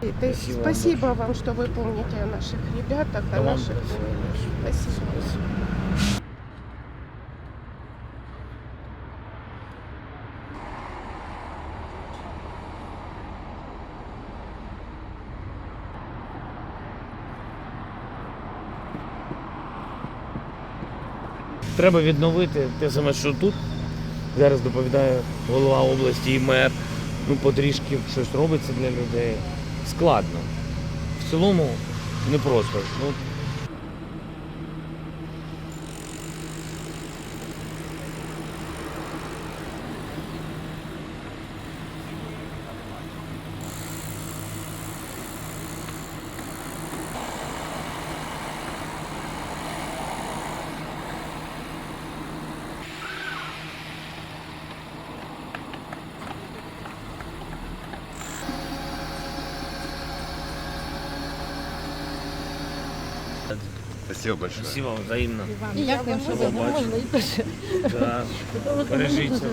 Спасибо спасибо, вам вам, что вы помните о наших ребятах, Да о наших спасибо. Спасибо. Треба відновити те саме, що тут. Зараз доповідає голова області і мер. Ну, потрішки щось робиться для людей. Складно. В цілому непросто. Ну, Спасибо большое. спасибо, взаимно. І дякуємо, що ви Побачимо. допомогли. Да. Бережіть себе.